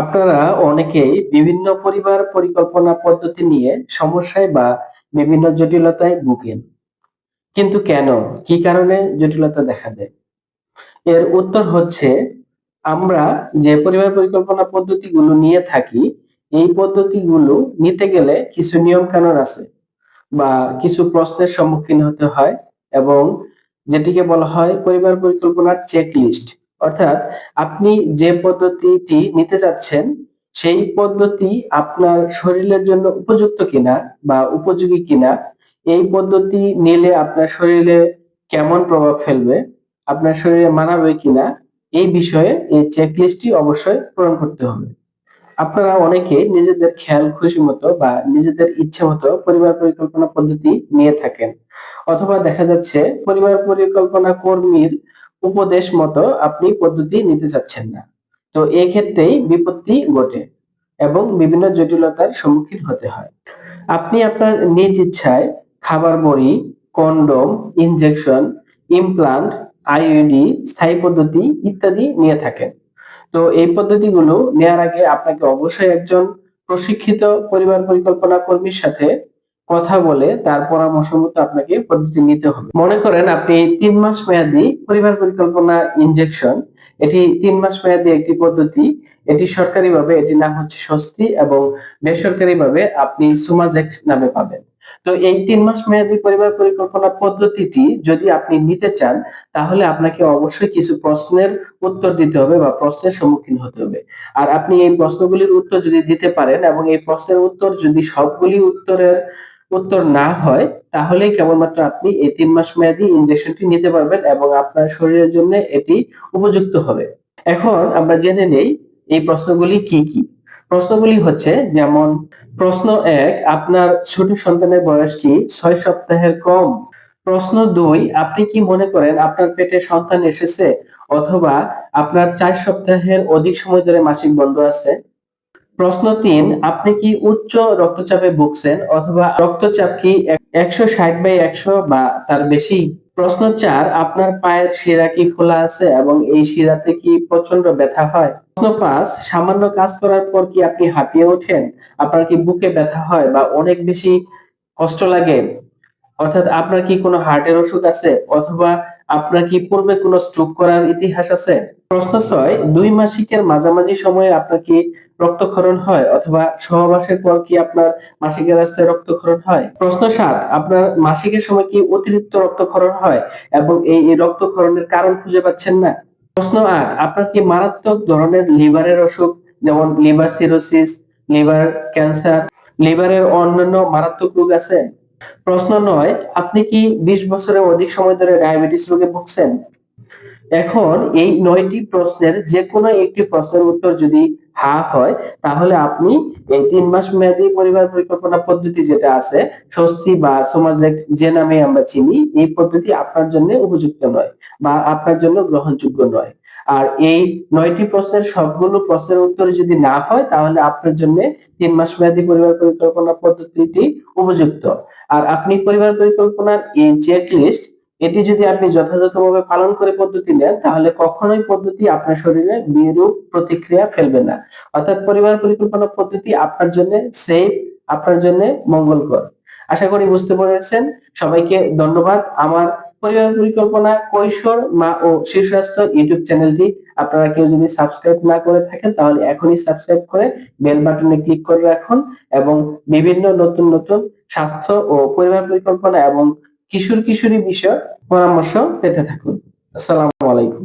আপনারা অনেকেই বিভিন্ন পরিবার পরিকল্পনা পদ্ধতি নিয়ে সমস্যায় বা বিভিন্ন জটিলতায় ভুগেন। কিন্তু কেন? কি কারণে জটিলতা দেখা দেয়? এর উত্তর হচ্ছে, আমরা যে পরিবার পরিকল্পনা পদ্ধতিগুলো নিয়ে থাকি, এই পদ্ধতিগুলো নিতে গেলে কিছু নিয়ম কানুন আছে বা কিছু প্রশ্নের সম্মুখীন হতে হয় এবং যেটিকে বলা হয় পরিবার পরিকল্পনার চেক লিস্ট অর্থাৎ আপনি যে পদ্ধতিটি নিতে চাচ্ছেন, সেই পদ্ধতি আপনার শরীরের জন্য উপযুক্ত কিনা বা উপযোগী কিনা, এই পদ্ধতি নিলে আপনার শরীরে কেমন প্রভাব ফেলবে, আপনার শরীরে মানাবে কিনা, এই বিষয়ে এই চেকলিস্টটি অবশ্যই পূরণ করতে হবে। আপনারা অনেকে নিজেদের খেয়াল, খুশি মতো বা নিজেদের ইচ্ছে মতো পরিবার পরিকল্পনা পদ্ধতি নিয়ে থাকেন, অথবা দেখা যাচ্ছে পরিবার পরিকল্পনা কর্মীর উপদেশ মতো আপনি পদ্ধতি নিতে চাচ্ছেন না। তো এই ক্ষেত্রেই বিপত্তি ঘটে এবং বিভিন্ন জটিলতার সম্মুখীন হতে হয়। আপনি আপনার নিজ ইচ্ছায় খাবার বড়ি, কন্ডম, ইনজেকশন, ইমপ্লান্ট আইইউডি স্থায়ী পদ্ধতি ইত্যাদি নিয়ে থাকেন। তো এই পদ্ধতিগুলো নেওয়ার আগে আপনাকে অবশ্যই একজন প্রশিক্ষিত পরিবার পরিকল্পনা কর্মীর সাথে কথা বলে তার পরামর্শ মতো আপনাকে পদ্ধতি নিতে হবে। মনে করেন আপনি তিন মাস মেয়াদি পরিবার পরিকল্পনা ইনজেকশন এটি তিন মাস মেয়াদি একটি পদ্ধতি, এটি সরকারিভাবে এটি নাম হচ্ছে স্বস্তি এবং বেসরকারিভাবে আপনি সুমাজেক নামে পাবেন। তো এই তিন মাস মেয়াদি পরিবার পরিকল্পনা পদ্ধতিটি যদি আপনি নিতে চান, তাহলে আপনাকে অবশ্যই কিছু প্রশ্নের উত্তর দিতে হবে বা প্রশ্নের সম্মুখীন হতে হবে। আর আপনি এই প্রশ্নগুলির উত্তর যদি দিতে পারেন এবং এই প্রশ্নের উত্তর যদি সবগুলি উত্তরের উত্তর না হয় তাহলে কেবলমাত্র আপনি এই তিন মাস মেয়াদি ইনজেকশনটি নিতে পারবেন এবং আপনার শরীরের জন্য এটি উপযুক্ত হবে। এখন আমরা জেনে নেই এই প্রশ্নগুলি কি কি। প্রশ্নগুলি হচ্ছে, যেমন, প্রশ্ন এক, আপনার ছোট সন্তানের বয়স কি ছয় সপ্তাহের কম? প্রশ্ন দুই, আপনি কি মনে করেন আপনার পেটে সন্তান এসেছে অথবা আপনার চার সপ্তাহের অধিক সময় ধরে মাসিক বন্ধ আছে? প্রশ্ন তিন, আপনি কি উচ্চ রক্তচাপে ভুগছেন অথবা রক্তচাপ কি একশো ষাট বাই একশো বা তার বেশি? প্রশ্ন চার, আপনার পায়ের শিরা কি খোলা আছে এবং এই শিরাতে কি প্রচণ্ড ব্যথা হয়? প্রশ্ন পাঁচ, সামান্য কাজ করার পর কি আপনি হাঁপিয়ে ওঠেন? আপনার কি বুকে ব্যথা হয় বা অনেক বেশি কষ্ট লাগে? অর্থাৎ আপনার কি কোনো হার্টের অসুখ আছে? অথবা আপনার কি পূর্বে কোনো স্ট্রোক করার ইতিহাস আছে? প্রশ্ন ছয়, দুই মাসিকের মাঝামাঝি সময়ে আপনার কি রক্তক্ষরণ হয় অথবা সহবাসের পর কি আপনার মাসিকের রাস্তায় রক্তক্ষরণ হয়? প্রশ্ন সাত, আপনার মাসিকের সময় কি অতিরিক্ত রক্তক্ষরণ হয় এবং এই রক্তক্ষরণের কারণ খুঁজে পাচ্ছেন না? প্রশ্ন আট, আপনার কি মারাত্মক ধরনের লিভারের অসুখ, যেমন লিভার সিরোসিস, লিভার ক্যান্সার, লিভারের অন্যান্য মারাত্মক রোগ আছে? প্রশ্ন নয়, আপনি কি বিশ বছরের অধিক সময় ধরে ডায়াবেটিস রোগে ভুগছেন? এখন এই নয়টি প্রশ্নের যে কোনো একটি প্রশ্নের উত্তর যদি হা হয়, তাহলে আপনি এই তিন মাস মেয়াদী পরিবার পরিকল্পনা পদ্ধতি যেটা আছে, স্বস্তি বা সমাজে যে নামে আমরা চিনি, এই পদ্ধতি আপনার জন্য উপযুক্ত নয় বা আপনার জন্য গ্রহণযোগ্য নয়। আর এই নয়টি প্রশ্নের সবগুলো প্রশ্নের উত্তর যদি না হয়, তাহলে আপনার জন্য তিন মাস মেয়াদী পরিবার পরিকল্পনা পদ্ধতিটি উপযুক্ত। আর আপনি পরিবার পরিকল্পনার এই চেক লিস্ট এটি যদি আপনি যথাযথভাবে পালন করে পদ্ধতি নেন, তাহলে কখনোই পদ্ধতি আপনার শরীরে বিরূপ প্রতিক্রিয়া ফেলবে না। অর্থাৎ পরিবার পরিকল্পনা পদ্ধতি আপনার জন্য সেফ আপনার জন্য মঙ্গলকর। আশা করি বুঝতে পেরেছেন। সবাইকে ধন্যবাদ। আমার পরিবার পরিকল্পনা, কৈশোর, মা ও শিশু স্বাস্থ্য ইউটিউব চ্যানেলটি আপনারা কেউ যদি সাবস্ক্রাইব না করে থাকেন, তাহলে এখনই সাবস্ক্রাইব করে বেল বাটনে ক্লিক করে রাখুন এবং বিভিন্ন নতুন নতুন স্বাস্থ্য ও পরিবার পরিকল্পনা এবং কিশোর কিশোরী বিষয় পরামর্শ পেতে থাকুন। আসসালামু আলাইকুম।